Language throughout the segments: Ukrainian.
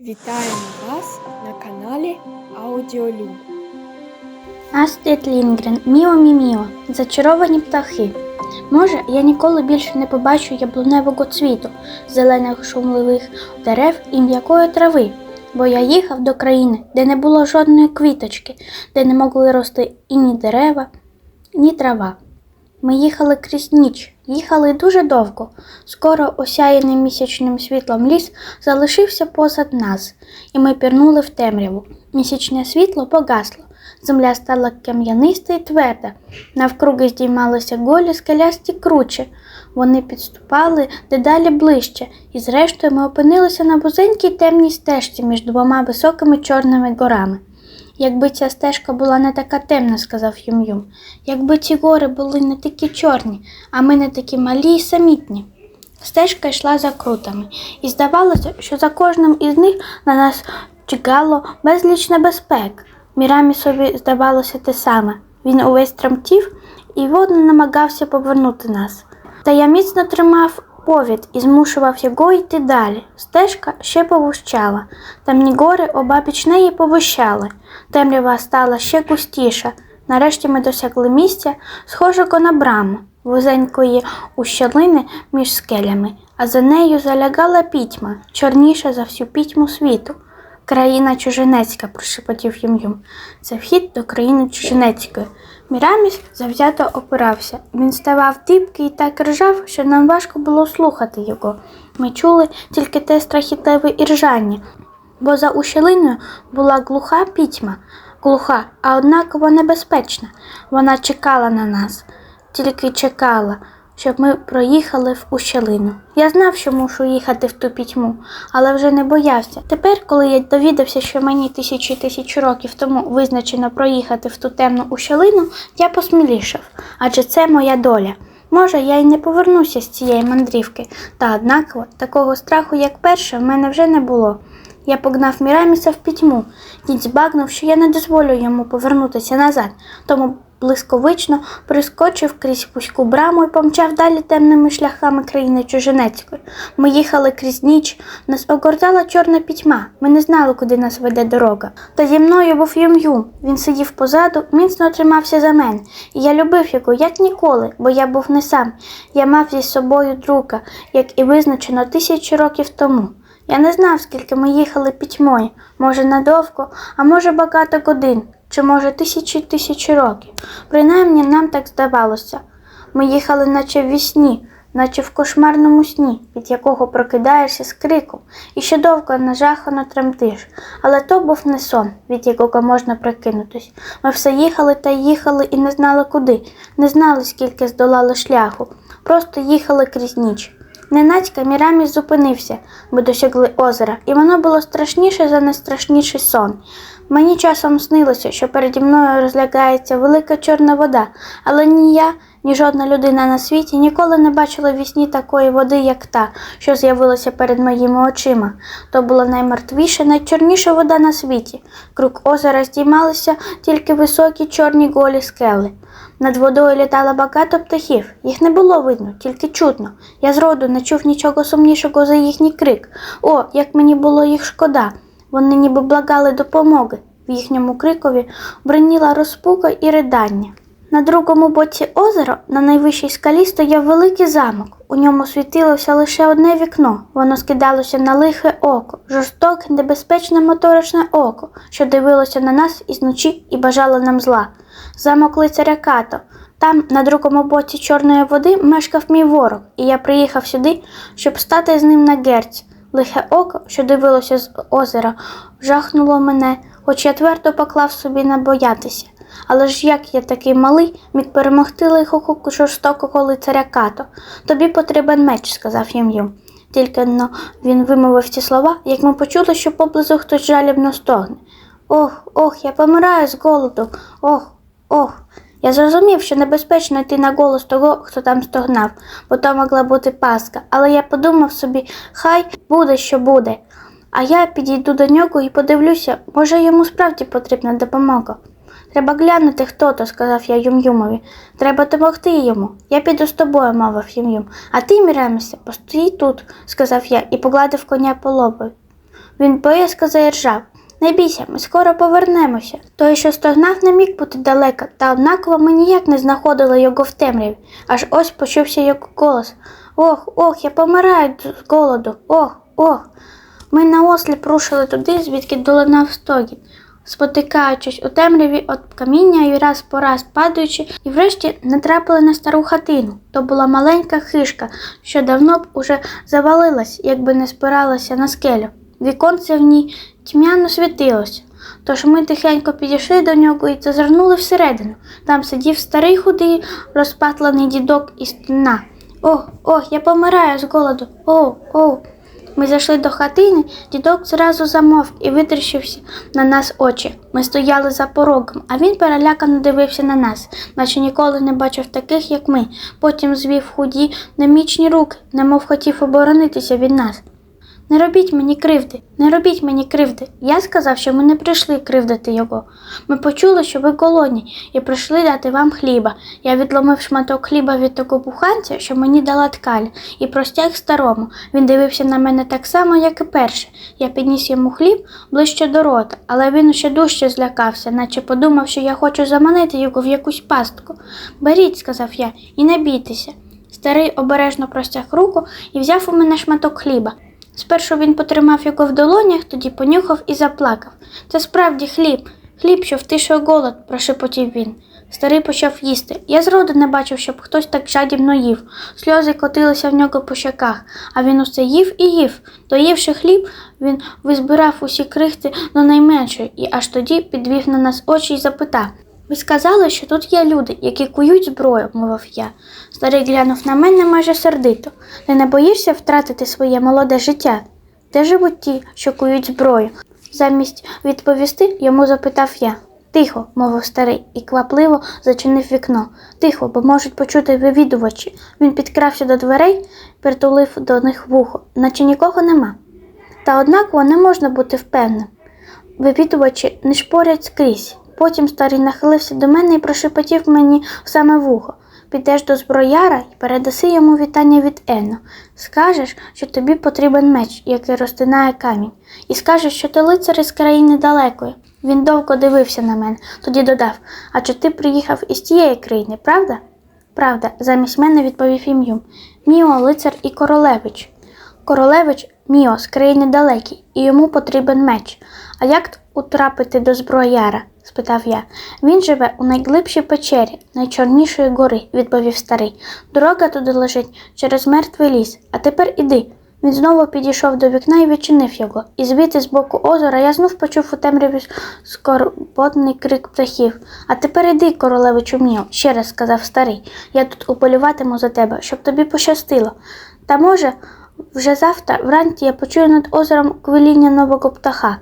Вітаємо вас на каналі Аудіолюб. Астрід Лінгрен, Міо Мі Міо, зачаровані птахи. Може, я ніколи більше не побачу яблуневого цвіту, зелених шумливих дерев і м'якої трави, бо я їхав до країни, де не було жодної квіточки, де не могли рости і ні дерева, ні трава. Ми їхали крізь ніч, їхали дуже довго. Скоро осяяний місячним світлом ліс залишився позад нас, і ми пірнули в темряву. Місячне світло погасло. Земля стала кам'яниста і тверда. Навкруги здіймалися голі скелясті кручі. Вони підступали дедалі ближче, і зрештою ми опинилися на вузенькій темній стежці між двома високими чорними горами. Якби ця стежка була не така темна, сказав Юм-Юм, якби ці гори були не такі чорні, а ми не такі малі й самітні. Стежка йшла за крутами, і здавалося, що за кожним із них на нас чекало безліч небезпек. Мірамі собі здавалося те саме. Він увесь тремтів і водно намагався повернути нас. Та я міцно тримав повід і змушував його йти далі. Стежка ще повущала, темні гори обабіч неї повищали. Темрява стала ще густіша. Нарешті ми досягли місця, схожого на браму, вузенької ущелини між скелями, а за нею залягала пітьма, чорніша за всю пітьму світу. Країна чужинецька, прошепотів Юм-Юм. Це вхід до країни чужинецької. Міраміс завзято опирався. Він ставав дибкий і так ржав, що нам важко було слухати його. Ми чули тільки те страхітливе іржання, бо за ущелиною була глуха пітьма, глуха, а однаково небезпечна. Вона чекала на нас, тільки чекала, щоб ми проїхали в ущелину. Я знав, що мушу їхати в ту пітьму, але вже не боявся. Тепер, коли я довідався, що мені тисячі тисяч років тому визначено проїхати в ту темну ущелину, я посмілішав, адже це моя доля. Може, я й не повернуся з цієї мандрівки, та однаково такого страху, як перше, в мене вже не було. Я погнав Міраміса в пітьму. Дід збагнув, що я не дозволю йому повернутися назад, тому блисковично прискочив крізь вузьку браму і помчав далі темними шляхами країни чужинецької. Ми їхали крізь ніч, нас огортала чорна пітьма. Ми не знали, куди нас веде дорога. Та зі мною був Юм-Юм. Він сидів позаду, міцно тримався за мене. І я любив його, як ніколи, бо я був не сам. Я мав зі собою друга, як і визначено тисячі років тому. Я не знав, скільки ми їхали пітьмою, може надовго, а може багато годин, чи може тисячі тисячі років. Принаймні нам так здавалося. Ми їхали, наче в вісні, наче в кошмарному сні, від якого прокидаєшся з криком, і ще довго нажахано тремтиш. Але то був не сон, від якого можна прикинутись. Ми все їхали та їхали і не знали куди, не знали, скільки здолали шляху, просто їхали крізь ніч. Ненацька Міраміс зупинився, ми досягли озера, і воно було страшніше за найстрашніший сон. Мені часом снилося, що переді мною розлягається велика чорна вода, але ні я, ні жодна людина на світі ніколи не бачила в вісні такої води, як та, що з'явилася перед моїми очима. То була наймертвіша, найчорніша вода на світі. Круг озера здіймалися тільки високі чорні голі скели. Над водою літало багато птахів, їх не було видно, тільки чутно. Я зроду не чув нічого сумнішого за їхній крик. О, як мені було їх шкода. Вони ніби благали допомоги. В їхньому крикові бриніла розпука і ридання. На другому боці озера, на найвищій скалі, стояв великий замок. У ньому світилося лише одне вікно. Воно скидалося на лихе око, жорстоке, небезпечне моторошне око, що дивилося на нас із ночі і бажало нам зла. Замок лицаря Като. Там, на другому боці чорної води, мешкав мій ворог, і я приїхав сюди, щоб стати з ним на герць. Лихе око, що дивилося з озера, жахнуло мене, хоч я твердо поклав собі не боятися. Але ж як я такий малий міг перемогти лихого жорстокого лицаря Като? Тобі потрібен меч, сказав Юм-Юм. Тільки но він вимовив ці слова, як ми почули, що поблизу хтось жалібно стогне. Ох, ох, я помираю з голоду. Ох, ох. Я зрозумів, що небезпечно йти на голос того, хто там стогнав, бо то могла бути паска, але я подумав собі, хай буде, що буде. А я підійду до нього і подивлюся, може йому справді потрібна допомога. Треба глянути, хто то, сказав я Юм-Юмові. Треба допомогти йому. Я піду з тобою, мовив Юм-Юм. А ти, Мірамісе, постій тут, сказав я і погладив коня по лобу. Він боязко заіржав. Не бійся, ми скоро повернемося. Той, що стогнав, не міг бути далеко, та однаково ми ніяк не знаходили його в темряві. Аж ось почувся його голос. Ох, ох, я помираю з голоду. Ох, ох. Ми наосліп рушили туди, звідки долинав стогін, спотикаючись у темряві від каміння і раз по раз падаючи, і врешті натрапили на стару хатину. То була маленька хишка, що давно б уже завалилась, якби не спиралася на скелю. Віконце в ній тьмяно світилося. Тож ми тихенько підійшли до нього і зазирнули всередину. Там сидів старий худий, розпатлений дідок і стіна. Ох, ох, я помираю з голоду. О, о. Ми зайшли до хатини, дідок зразу замовк і витріщився на нас очі. Ми стояли за порогом, а він перелякано дивився на нас, наче ніколи не бачив таких, як ми. Потім звів худі, немічні руки, немов хотів оборонитися від нас. Не робіть мені кривди, не робіть мені кривди. Я сказав, що ми не прийшли кривдити його. Ми почули, що ви голодні, і прийшли дати вам хліба. Я відломив шматок хліба від того буханця, що мені дала ткаль, і простяг старому. Він дивився на мене так само, як і перше. Я підніс йому хліб ближче до рота, але він ще дужче злякався, наче подумав, що я хочу заманити його в якусь пастку. Беріть, сказав я, і не бійтеся. Старий обережно простяг руку і взяв у мене шматок хліба. Спершу він потримав його в долонях, тоді понюхав і заплакав. Це справді хліб, хліб, що втишує голод, прошепотів він. Старий почав їсти. Я зроду не бачив, щоб хтось так жадібно їв. Сльози котилися в нього по щоках, а він усе їв і їв. Доївши хліб, він визбирав усі крихти до найменшої і аж тоді підвів на нас очі і запитав. Ви сказали, що тут є люди, які кують зброю, мовив я. Старий глянув на мене майже сердито. Ти не боїшся втратити своє молоде життя? Де живуть ті, що кують зброю? Замість відповісти йому запитав я. Тихо, мовив старий і квапливо зачинив вікно. Тихо, бо можуть почути вивідувачі. Він підкрався до дверей, притулив до них вухо, наче нікого нема. Та однаково не можна бути впевненим. Вивідувачі не шпорять скрізь. Потім старий нахилився до мене і прошепотів мені саме вухо. Підеш до зброяра і передаси йому вітання від Енно. Скажеш, що тобі потрібен меч, який розтинає камінь, і скажеш, що ти лицар із країни далекої. Він довго дивився на мене, тоді додав: А чи ти приїхав із тієї країни, правда? Правда, замість мене відповів ім'ю. Міо, лицар і королевич. Королевич Міо з країни далекій, і йому потрібен меч. А як утрапити до зброяра? спитав я. Він живе у найглибшій печері, найчорнішої гори, відповів старий. Дорога туди лежить через мертвий ліс, а тепер іди. Він знову підійшов до вікна і відчинив його, і звідти з боку озера я знов почув у темряві скорботний крик птахів. А тепер іди, королевичу Міо, ще раз сказав старий. Я тут уполюватиму за тебе, щоб тобі пощастило. Та може, вже завтра вранці я почую над озером квиління нового птаха.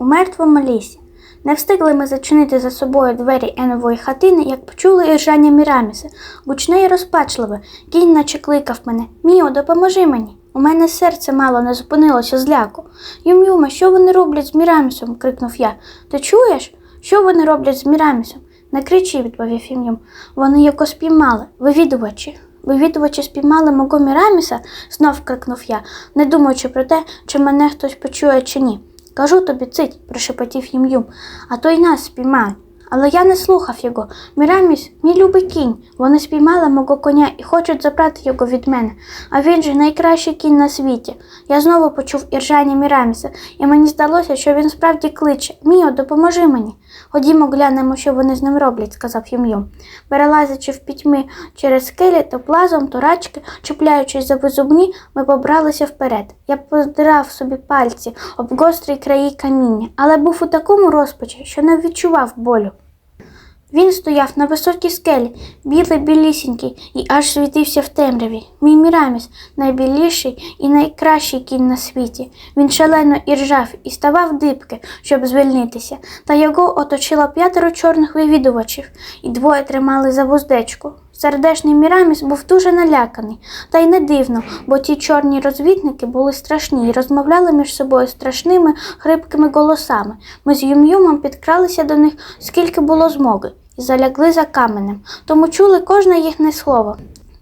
У мертвому лісі. Не встигли ми зачинити за собою двері енової хатини, як почули іржання Міраміса. Гучне і розпачливе. Кінь наче кликав мене. Міо, допоможи мені. У мене серце мало не зупинилося з ляку. Юм-юма, що вони роблять з Мірамісом? крикнув я. Ти чуєш? Що вони роблять з Мірамісом? Не кричи, відповів Ім'юм. Вони його спіймали, вивідувачі. Вивідувачі спіймали мого Міраміса, знов крикнув я, не думаючи про те, чи мене хтось почує чи ні. Кажу тобі, цить, прошепотів їм Юм, а то й нас спіймають. Але я не слухав його. Міраміс, мій любий кінь. Вони спіймали мого коня і хочуть забрати його від мене. А він же найкращий кінь на світі. Я знову почув іржання Міраміса, і мені здалося, що він справді кличе. Міо, допоможи мені. Ходімо, глянемо, що вони з ним роблять, сказав Юм-Юм. Перелазячи в пітьми через скелі, то плазом, то рачки, чіпляючись за визубні, ми побралися вперед. Я подрав собі пальці об гострі краї каміння, але був у такому розпачі, що не відчував болю. Він стояв на високій скелі, білий білісінький, і аж світився в темряві. Мій Міраміс найбіліший і найкращий кінь на світі. Він шалено іржав і ставав дибки, щоб звільнитися, та його оточило п'ятеро чорних вивідувачів, і двоє тримали за вуздечку. Сердешний Міраміс був дуже наляканий, та й не дивно, бо ті чорні розвідники були страшні і розмовляли між собою страшними хрипкими голосами. Ми з Юм-Юмом підкралися до них скільки було змоги, і залягли за каменем, тому чули кожне їхнє слово.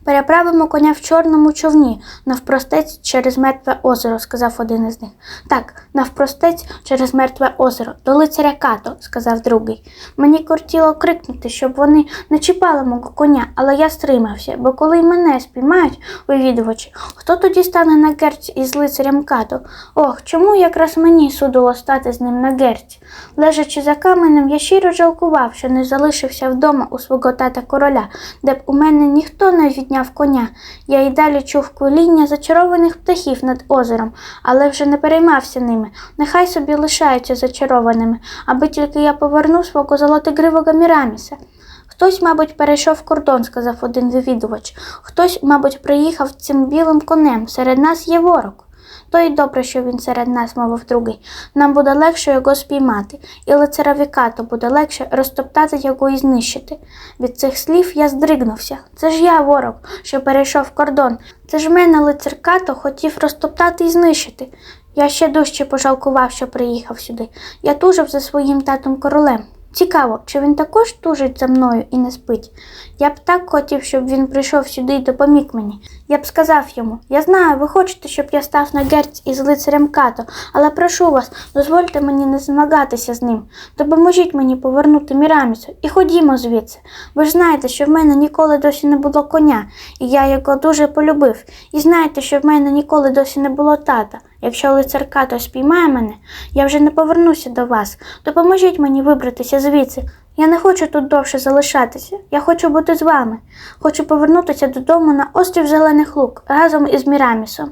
Переправимо коня в чорному човні, навпростець через мертве озеро, сказав один із них. Так, навпростець через мертве озеро, до лицаря Като, сказав другий. Мені кортіло крикнути, щоб вони не чіпали мого коня, але я стримався, бо коли й мене спіймають вивідувачі, хто тоді стане на герць із лицарем Като? Ох, чому якраз мені судило стати з ним на герць? Лежачи за каменем, я щиро жалкував, що не залишився вдома у свого тата короля, де б у мене ніхто не відняв коня. Я й далі чув куління зачарованих птахів над озером, але вже не переймався ними. Нехай собі лишаються зачарованими, аби тільки я повернув свого золотигривого Міраміса. Хтось, мабуть, перейшов кордон, сказав один вивідувач. Хтось, мабуть, приїхав цим білим конем. Серед нас є ворог. То й добре, що він серед нас, мовив другий. Нам буде легше його спіймати, і лицарові като буде легше розтоптати його і знищити. Від цих слів я здригнувся. Це ж я ворог, що перейшов кордон. Це ж мене лицар като хотів розтоптати і знищити. Я ще дужче пожалкував, що приїхав сюди. Я тужив за своїм татом королем. Цікаво, чи він також тужить за мною і не спить. Я б так хотів, щоб він прийшов сюди і допоміг мені. Я б сказав йому: Я знаю, ви хочете, щоб я став на герць із лицарем Като, але прошу вас, дозвольте мені не змагатися з ним. Допоможіть мені повернути Мірамісу і ходімо звідси. Ви ж знаєте, що в мене ніколи досі не було коня, і я його дуже полюбив. І знаєте, що в мене ніколи досі не було тата. Якщо лицар Като спіймає мене, я вже не повернуся до вас. Допоможіть мені вибратися звідси. Я не хочу тут довше залишатися. Я хочу бути з вами. Хочу повернутися додому на острів Зелених Лук разом із Мірамісом.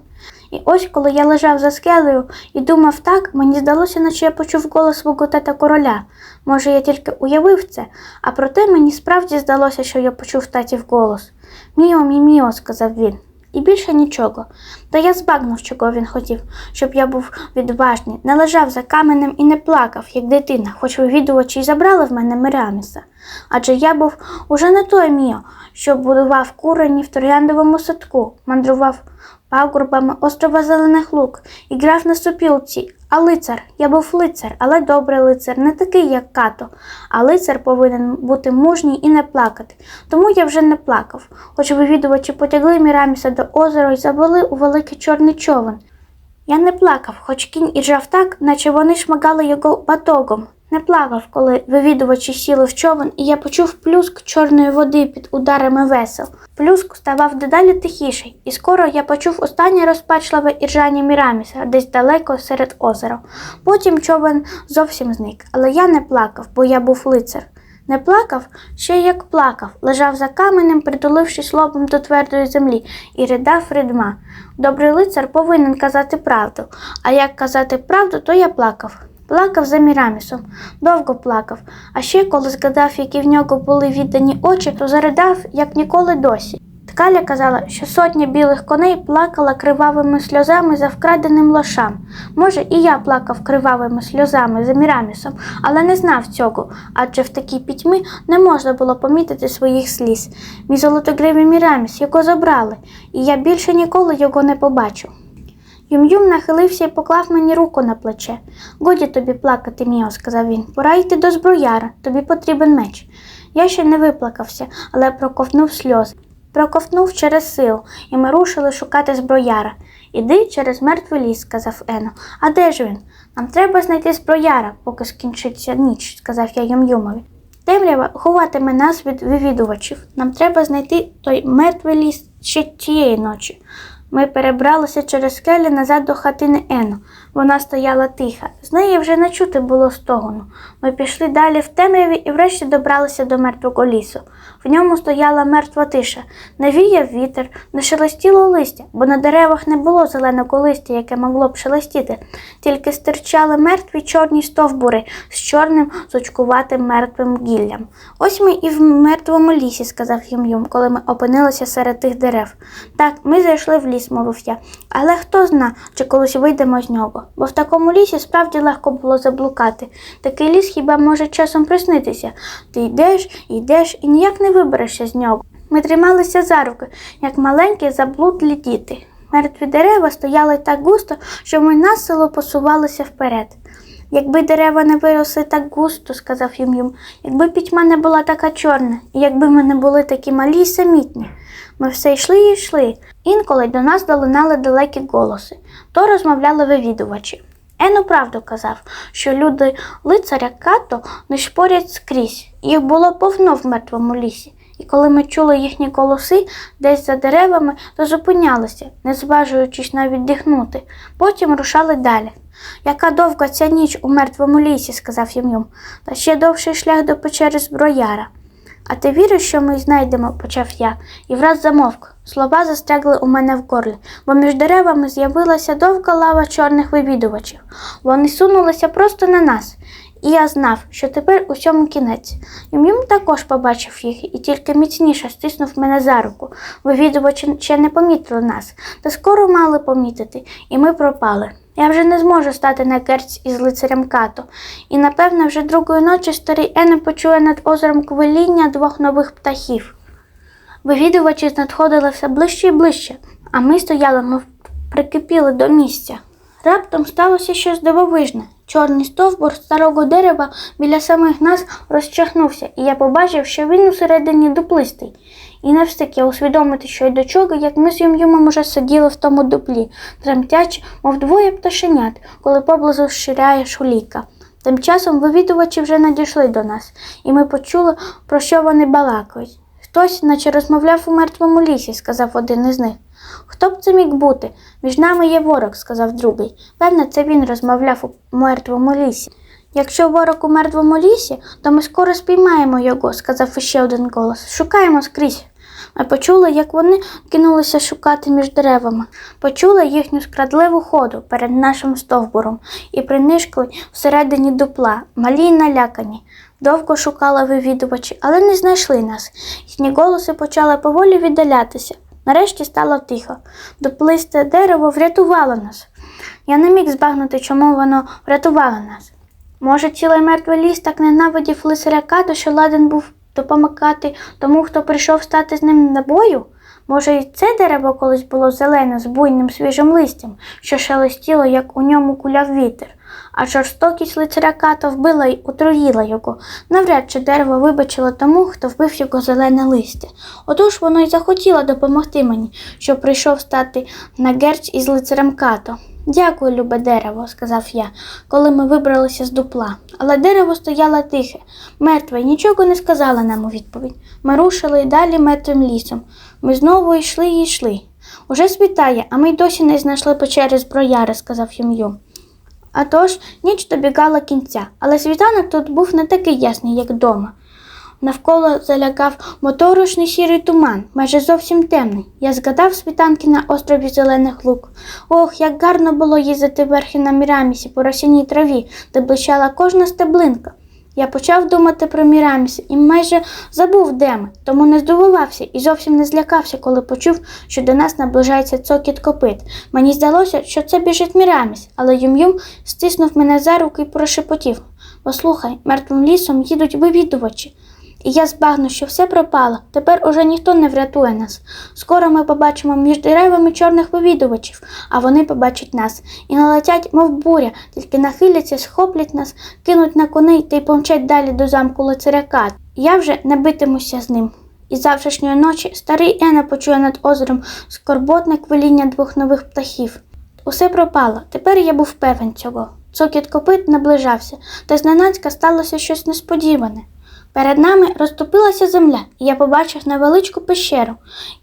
І ось, коли я лежав за скелею і думав так, мені здалося, наче я почув голос свого тата короля. Може, я тільки уявив це, а проте мені справді здалося, що я почув татів голос. Міо, мі, міо, сказав він. І більше нічого. Та я збагнув, чого він хотів, щоб я був відважний, не лежав за каменем і не плакав, як дитина, хоч вивідувачі й забрали в мене Мираміса. Адже я був уже не той Міо, що будував курені в трояндовому садку, мандрував пагорбами острова Зелених Лук і грав на сопілці. А лицар, я був лицар, але добрий лицар, не такий, як като. А лицар повинен бути мужній і не плакати. Тому я вже не плакав, хоч вивідувачі потягли Міраміса до озера і завели у великий чорний човен. Я не плакав, хоч кінь і ржав так, наче вони шмагали його батогом. Не плакав, коли вивідувачі сіли в човен, і я почув плюск чорної води під ударами весел. Плюск ставав дедалі тихіший, і скоро я почув останнє розпачливе іржання Міраміса десь далеко серед озера. Потім човен зовсім зник, але я не плакав, бо я був лицар. Не плакав, ще як плакав, лежав за каменем, притулившись лобом до твердої землі, і ридав ридма. Добрий лицар повинен казати правду, а як казати правду, то я плакав. Плакав за Мірамісом, довго плакав, а ще коли згадав, які в нього були віддані очі, то заридав, як ніколи досі. Ткаля казала, що сотня білих коней плакала кривавими сльозами за вкраденим лошам. Може, і я плакав кривавими сльозами за Мірамісом, але не знав цього, адже в такій пітьмі не можна було помітити своїх сліз. Мій золотогривий Міраміс його забрали, і я більше ніколи його не побачу. Юм-Юм нахилився і поклав мені руку на плече. Годі тобі плакати, Міо, сказав він. Пора йти до зброяра, тобі потрібен меч. Я ще не виплакався, але проковтнув сльози. Проковтнув через силу, і ми рушили шукати зброяра. Іди через мертвий ліс, сказав Ено. А де ж він? Нам треба знайти зброяра, поки скінчиться ніч, сказав я Юм-Юмові. Темрява ховатиме нас від вивідувачів. Нам треба знайти той мертвий ліс ще тієї ночі. Ми перебралися через скелі назад до хатини Ену. Вона стояла тиха. З неї вже не чути було стогону. Ми пішли далі в темряві і врешті добралися до мертвого лісу. В ньому стояла мертва тиша. Не віяв вітер, не шелестіло листя, бо на деревах не було зеленого листя, яке могло б шелестіти, тільки стирчали мертві чорні стовбури з чорним сучкуватим мертвим гіллям. Ось ми і в мертвому лісі, сказав Юм-Юм, коли ми опинилися серед тих дерев. Так, ми зайшли в ліс, мовив я. Але хто зна, чи колись вийдемо з нього, бо в такому лісі справді легко було заблукати. Такий ліс хіба може часом приснитися. Ти йдеш, йдеш і ніяк не виберешся з нього. Ми трималися за руки, як маленькі заблудлі діти. Мертві дерева стояли так густо, що ми насило посувалися вперед. Якби дерева не виросли так густо, сказав Юм-Юм, якби пітьма не була така чорна, і якби ми не були такі малі й самітні. Ми все йшли і йшли. Інколи до нас долинали далекі голоси, то розмовляли вивідувачі. Ену правду казав, що люди лицаря Като не шпорять скрізь, їх було повно в мертвому лісі. І коли ми чули їхні голоси десь за деревами, то зупинялися, не зважуючись навіть дихнути. Потім рушали далі. Яка довга ця ніч у мертвому лісі, сказав Юм-Юм, та ще довший шлях до печери зброяра. А ти віриш, що ми знайдемо, почав я, і враз замовк. Слова застрягли у мене в горлі, бо між деревами з'явилася довга лава чорних вивідувачів. Вони сунулися просто на нас. І я знав, що тепер усьому кінець. Юм також побачив їх і тільки міцніше стиснув мене за руку. Вивідувачі ще не помітили нас, та скоро мали помітити, і ми пропали. Я вже не зможу стати на керць із лицарем Като, і напевно вже другої ночі старий Ене почує над озером квиління двох нових птахів. Вивідувачі надходили все ближче і ближче, а ми стояли, мов прикипіли до місця. Раптом сталося щось дивовижне. Чорний стовбур старого дерева біля самих нас розчахнувся, і я побачив, що він усередині дуплистий. І не я усвідомити, що й до чого, як ми з Юм-Юмом уже сиділи в тому дуплі, тремтячи, мов двоє пташенят, коли поблизу ширяє шуліка. Тим часом вивідувачі вже надійшли до нас, і ми почули, про що вони балакають. Хтось, наче розмовляв у мертвому лісі, сказав один із них. Хто б це міг бути? Між нами є ворог, сказав другий. Певне, це він розмовляв у мертвому лісі. Якщо ворог у мертвому лісі, то ми скоро спіймаємо його, сказав іще один голос. Шукаємо скрізь. Ми почули, як вони кинулися шукати між деревами, почули їхню скрадливу ходу перед нашим стовбуром і принишкли всередині дупла, малі й налякані. Довго шукали вивідувачі, але не знайшли нас. Їхні голоси почали поволі віддалятися. Нарешті стало тихо. Дуплисте дерево врятувало нас. Я не міг збагнути, чому воно врятувало нас. Може, цілий мертвий ліс так ненавидів лицаря Като, що ладен був допомагати тому, хто прийшов стати з ним на бою? Може, і це дерево колись було зелене з буйним свіжим листям, що шелестіло, як у ньому куляв вітер, а жорстокість лицаря Като вбила й отруїла його. Навряд чи дерево вибачило тому, хто вбив його зелене листя. Отож воно й захотіло допомогти мені, що прийшов стати на герць із лицарем Като. Дякую, любе дерево, сказав я, коли ми вибралися з дупла. Але дерево стояло тихе, мертве, і нічого не сказала нам у відповідь. Ми рушили й далі мертвим лісом. Ми знову йшли і йшли. Уже світає, а ми й досі не знайшли печери зброяри, сказав Юм-Юм. А тож ніч добігала кінця, але світанок тут був не такий ясний, як вдома. Навколо залягав моторошний сірий туман, майже зовсім темний. Я згадав світанки на острові Зелених Лук. Ох, як гарно було їздити верхи на Мірамісі по росяній траві, де блищала кожна стеблинка. Я почав думати про Міраміс і майже забув, де ми, тому не здивувався і зовсім не злякався, коли почув, що до нас наближається цокіт копит. Мені здалося, що це біжить Міраміс, але Юм-Юм стиснув мене за руку і прошепотів. Послухай, мертвим лісом їдуть вивідувачі. І я збагну, що все пропало. Тепер уже ніхто не врятує нас. Скоро ми побачимо між деревами чорних вивідувачів, а вони побачать нас і налетять, мов буря, тільки нахиляться, схоплять нас, кинуть на коней та й помчать далі до замку лицаряка. Я вже не битимуся з ним. І завтрашньої ночі старий Ена почує над озером скорботне квиління двох нових птахів. Усе пропало, тепер я був певен цього. Цокіт копит наближався, та зненацька сталося щось несподіване. Перед нами розтопилася земля, і я побачив невеличку пещеру.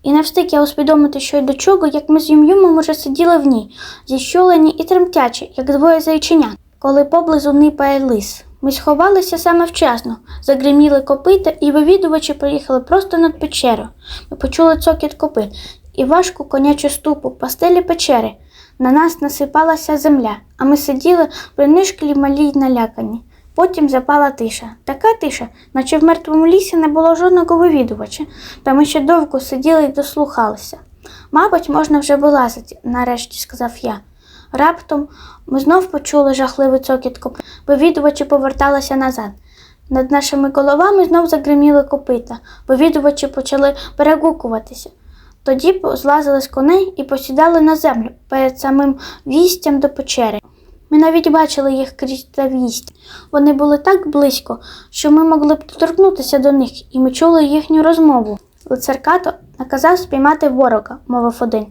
І не встиг я усвідомити, що й до чого, як ми з Юм-Юмом уже сиділи в ній, зіщулені і тремтячі, як двоє зайченят, коли поблизу нипає лис. Ми сховалися саме вчасно, загриміли копита, і вивідувачі приїхали просто над печерою. Ми почули цокіт копит і важку конячу ступу, пастелі печери. На нас насипалася земля, а ми сиділи принишклі малі й налякані. Потім запала тиша. Така тиша, наче в мертвому лісі не було жодного вивідувача, та ми ще довго сиділи й дослухалися. Мабуть, можна вже вилазити, нарешті сказав я. Раптом ми знов почули жахливий цокіт копит. Вивідувачі поверталися назад. Над нашими головами знов загриміли копита. Вивідувачі почали перегукуватися. Тоді злазили з коней і посідали на землю перед самим вістям до печери. Ми навіть бачили їх крізь завість. Вони були так близько, що ми могли б доторкнутися до них, і ми чули їхню розмову. Лицаркато наказав спіймати ворога, мовив один.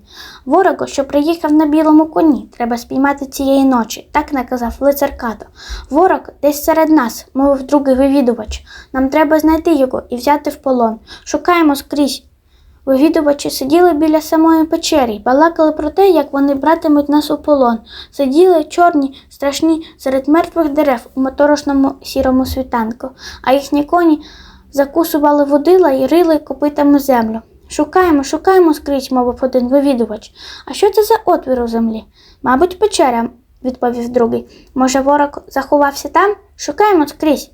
Ворога, що приїхав на білому коні, треба спіймати цієї ночі, так наказав лицаркато. Ворог десь серед нас, мовив другий вивідувач. Нам треба знайти його і взяти в полон. Шукаємо скрізь. Вивідувачі сиділи біля самої печері, балакали про те, як вони братимуть нас у полон. Сиділи чорні, страшні серед мертвих дерев у моторошному сірому світанку, а їхні коні закусували водила і рили копитами землю. Шукаємо, шукаємо скрізь, мовив один вивідувач. А що це за отвір у землі? Мабуть, печера, відповів другий. Може, ворог заховався там? Шукаємо скрізь.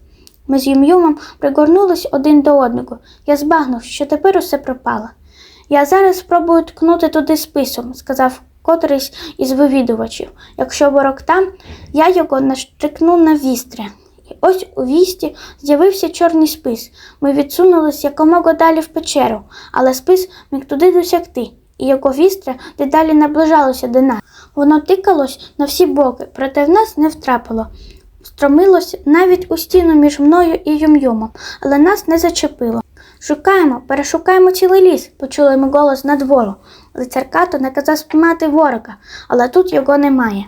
Ми з Юм-Юмом пригорнулись один до одного. Я збагнув, що тепер усе пропало. Я зараз спробую ткнути туди списом, сказав котрийсь із вивідувачів. Якщо ворог там, я його наштрикну на вістря. І ось у вісті з'явився чорний спис. Ми відсунулись якомога далі в печеру, але спис міг туди досягти, і його вістря дедалі наближалося до нас. Воно тикалось на всі боки, проте в нас не втрапило. Стромилось навіть у стіну між мною і Юм-Юмом, але нас не зачепило. Шукаємо, перешукаємо цілий ліс, почули ми голос надвору. Лицаркато наказав спіймати ворога, але тут його немає.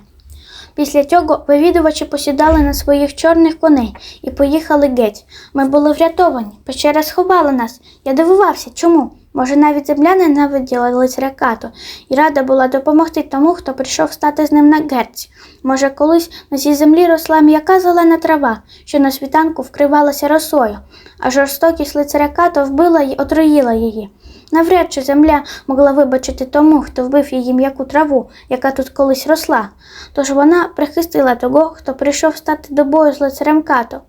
Після цього вивідувачі посідали на своїх чорних коней і поїхали геть. Ми були врятовані, печера сховала нас. Я дивувався, чому? Може, навіть земля ненавиділа лицарякату і рада була допомогти тому, хто прийшов стати з ним на герць. Може, колись на цій землі росла м'яка зелена трава, що на світанку вкривалася росою, а жорстокість лицаряката вбила й отруїла її. Навряд чи земля могла вибачити тому, хто вбив її м'яку траву, яка тут колись росла. Тож вона прихистила того, хто прийшов стати до бою з лицарем Като.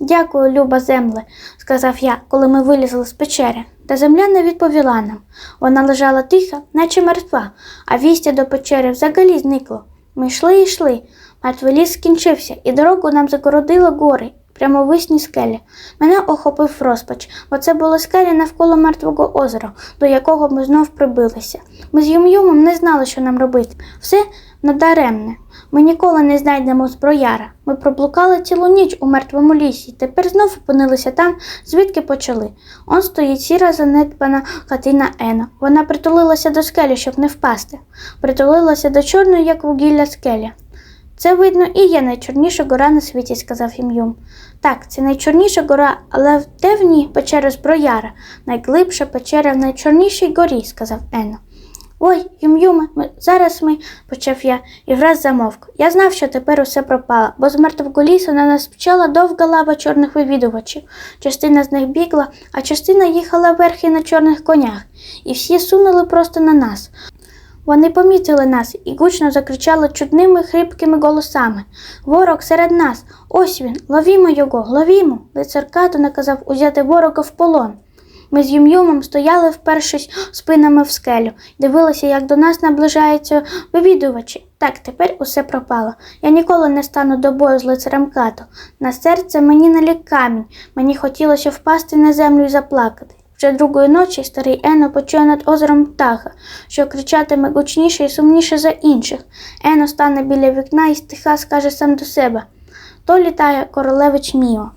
Дякую, люба земле, сказав я, коли ми вилізли з печери. Та земля не відповіла нам. Вона лежала тиха, наче мертва, а вістя до печери взагалі зникло. Ми йшли і йшли. Мертвий ліс скінчився, і дорогу нам загородило гори, прямовисні скелі. Мене охопив розпач, бо це були скелі навколо мертвого озера, до якого ми знов прибилися. Ми з Юм-Юмом не знали, що нам робити. Все надаремне. Ми ніколи не знайдемо зброяра. Ми проблукали цілу ніч у мертвому лісі, тепер знов опинилися там, звідки почали. Он стоїть сіра занедбана хатина Ено. Вона притулилася до скелі, щоб не впасти. Притулилася до чорної, як вугілля скелі. Це, видно, і є найчорніша гора на світі, сказав їм Юм. Так, це найчорніша гора, але в ній печера зброяра? Найглибша печера в найчорнішій горі, сказав Ено. Ой, Юм-Юме, ми, зараз ми, почав я, і враз замовк. Я знав, що тепер усе пропало, бо з мертвого лісу на нас почала довга лава чорних вивідувачів. Частина з них бігла, а частина їхала верхи на чорних конях, і всі сунули просто на нас. Вони помітили нас і гучно закричали чудними хрипкими голосами. Ворог серед нас, ось він, ловімо його, ловімо. Лицар Като наказав узяти ворога в полон. Ми з Юм-Юмом стояли, впершись спинами в скелю, дивилися, як до нас наближаються вивідувачі. Так, тепер усе пропало. Я ніколи не стану до бою з лицарем Като. На серце мені налік камінь. Мені хотілося впасти на землю і заплакати. Вже другої ночі старий Ено почує над озером птаха, що кричатиме гучніше і сумніше за інших. Ено стане біля вікна і стиха скаже сам до себе. То літає королевич Міо.